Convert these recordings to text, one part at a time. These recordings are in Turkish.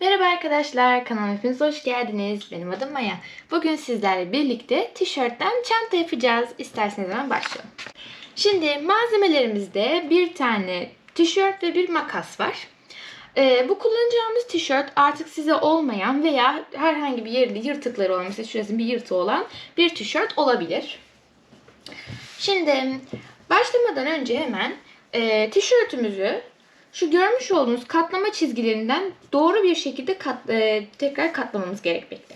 Merhaba arkadaşlar, kanalıma hepiniz hoş geldiniz. Benim adım Maya. Bugün sizlerle birlikte tişörtten çanta yapacağız. İsterseniz hemen başlayalım. Şimdi malzemelerimizde bir tane tişört ve bir makas var. Ee, bu kullanacağımız tişört artık size olmayan veya herhangi bir yerinde yırtıkları olan, mesela şurası bir yırtığı olan bir tişört olabilir. Şimdi başlamadan önce hemen e, tişörtümüzü şu görmüş olduğunuz katlama çizgilerinden doğru bir şekilde kat, e, tekrar katlamamız gerekmekte.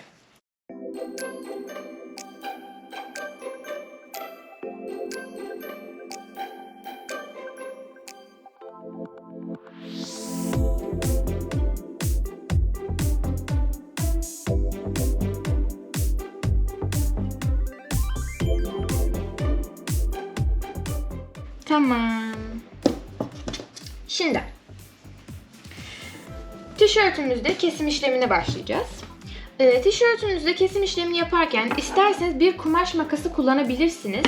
Tamam. Şimdi tişörtümüzde kesim işlemine başlayacağız. Ee, tişörtünüzde kesim işlemini yaparken isterseniz bir kumaş makası kullanabilirsiniz.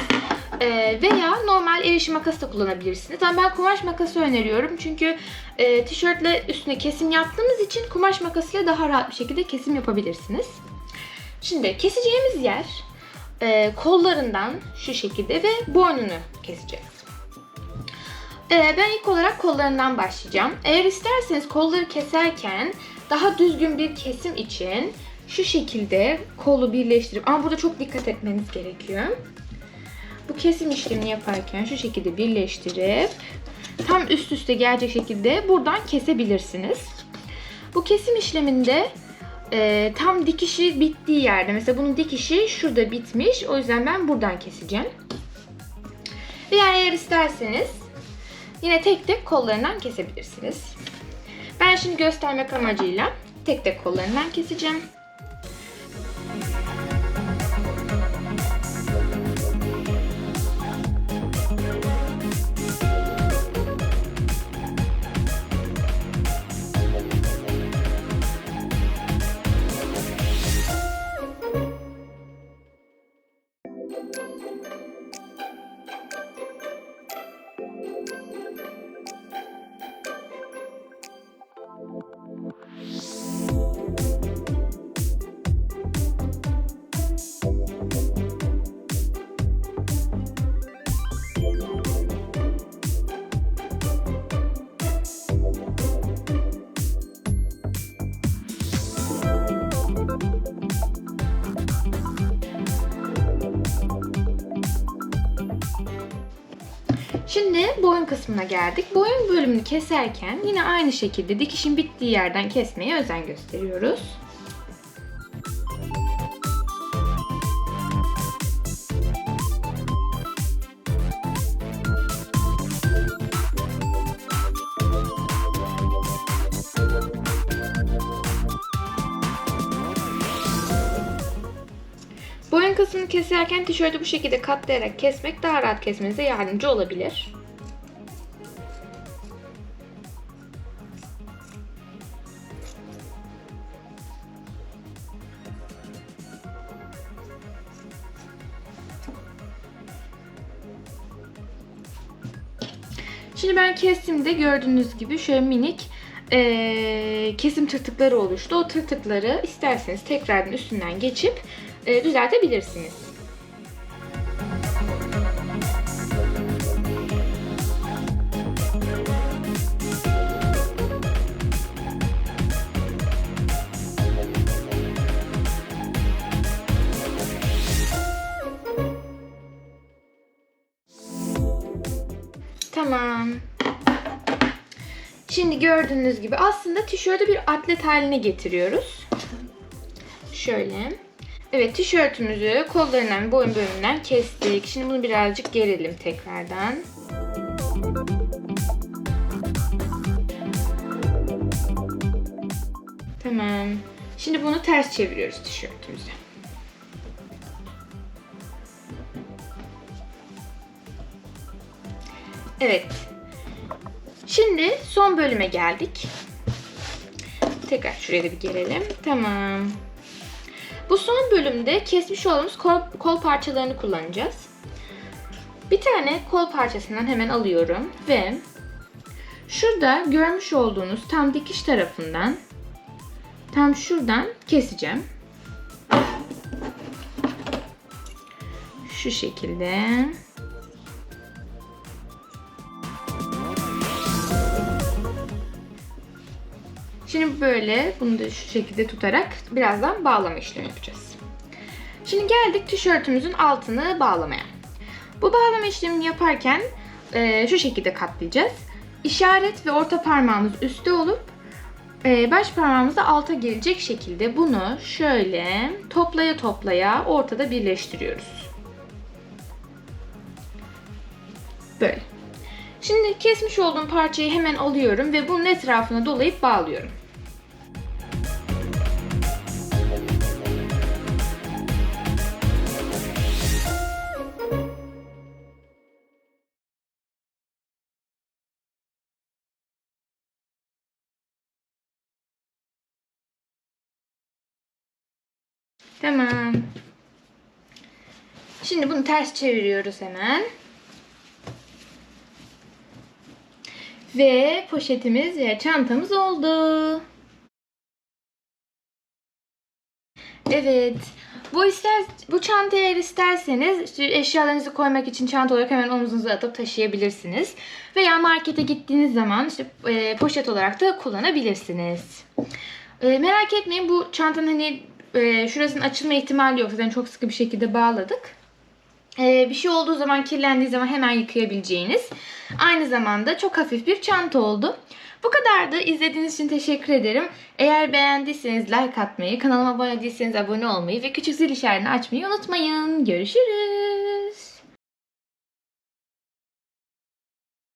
Ee, veya normal el işi makası da kullanabilirsiniz. Ama ben kumaş makası öneriyorum. Çünkü e, tişörtle üstüne kesim yaptığımız için kumaş makasıyla daha rahat bir şekilde kesim yapabilirsiniz. Şimdi keseceğimiz yer e, kollarından şu şekilde ve boynunu keseceğiz. Ee, ben ilk olarak kollarından başlayacağım. Eğer isterseniz kolları keserken daha düzgün bir kesim için şu şekilde kolu birleştirip ama burada çok dikkat etmeniz gerekiyor. Bu kesim işlemini yaparken şu şekilde birleştirip tam üst üste gelecek şekilde buradan kesebilirsiniz. Bu kesim işleminde e, tam dikişi bittiği yerde mesela bunun dikişi şurada bitmiş o yüzden ben buradan keseceğim. Veya eğer isterseniz Yine tek tek kollarından kesebilirsiniz. Ben şimdi göstermek amacıyla tek tek kollarından keseceğim. Şimdi boyun kısmına geldik. Boyun bölümünü keserken yine aynı şekilde dikişin bittiği yerden kesmeye özen gösteriyoruz. Boyun kısmını keserken tişörtü bu şekilde katlayarak kesmek daha rahat kesmenize yardımcı olabilir. Şimdi ben kestimde gördüğünüz gibi şöyle minik eee, kesim tırtıkları oluştu. O tırtıkları isterseniz tekrardan üstünden geçip e, düzeltebilirsiniz. Tamam. Şimdi gördüğünüz gibi aslında tişörtü bir atlet haline getiriyoruz. Şöyle. Evet tişörtümüzü kollarından ve boyun bölümünden kestik. Şimdi bunu birazcık gerelim tekrardan. Tamam. Şimdi bunu ters çeviriyoruz tişörtümüzü. Evet. Şimdi son bölüme geldik. Tekrar şuraya da bir gelelim. Tamam. Bu son bölümde kesmiş olduğumuz kol, kol parçalarını kullanacağız. Bir tane kol parçasından hemen alıyorum ve şurada görmüş olduğunuz tam dikiş tarafından tam şuradan keseceğim. Şu şekilde. Şimdi böyle bunu da şu şekilde tutarak birazdan bağlama işlemi yapacağız. Şimdi geldik tişörtümüzün altını bağlamaya. Bu bağlama işlemini yaparken e, şu şekilde katlayacağız. İşaret ve orta parmağımız üstte olup e, baş parmağımız da alta gelecek şekilde bunu şöyle toplaya toplaya ortada birleştiriyoruz. Böyle. Şimdi kesmiş olduğum parçayı hemen alıyorum ve bunun etrafına dolayıp bağlıyorum. Tamam. Şimdi bunu ters çeviriyoruz hemen. Ve poşetimiz ve çantamız oldu. Evet. Bu ister bu çantayı eğer isterseniz eşyalarınızı koymak için çanta olarak hemen omuzunuza atıp taşıyabilirsiniz. Veya markete gittiğiniz zaman işte e, poşet olarak da kullanabilirsiniz. E, merak etmeyin bu çantanın hani e, şurasının açılma ihtimali yok. Zaten çok sıkı bir şekilde bağladık. E, bir şey olduğu zaman kirlendiği zaman hemen yıkayabileceğiniz. Aynı zamanda çok hafif bir çanta oldu. Bu kadardı. İzlediğiniz için teşekkür ederim. Eğer beğendiyseniz like atmayı, kanalıma abone değilseniz abone olmayı ve küçük zil işaretini açmayı unutmayın. Görüşürüz.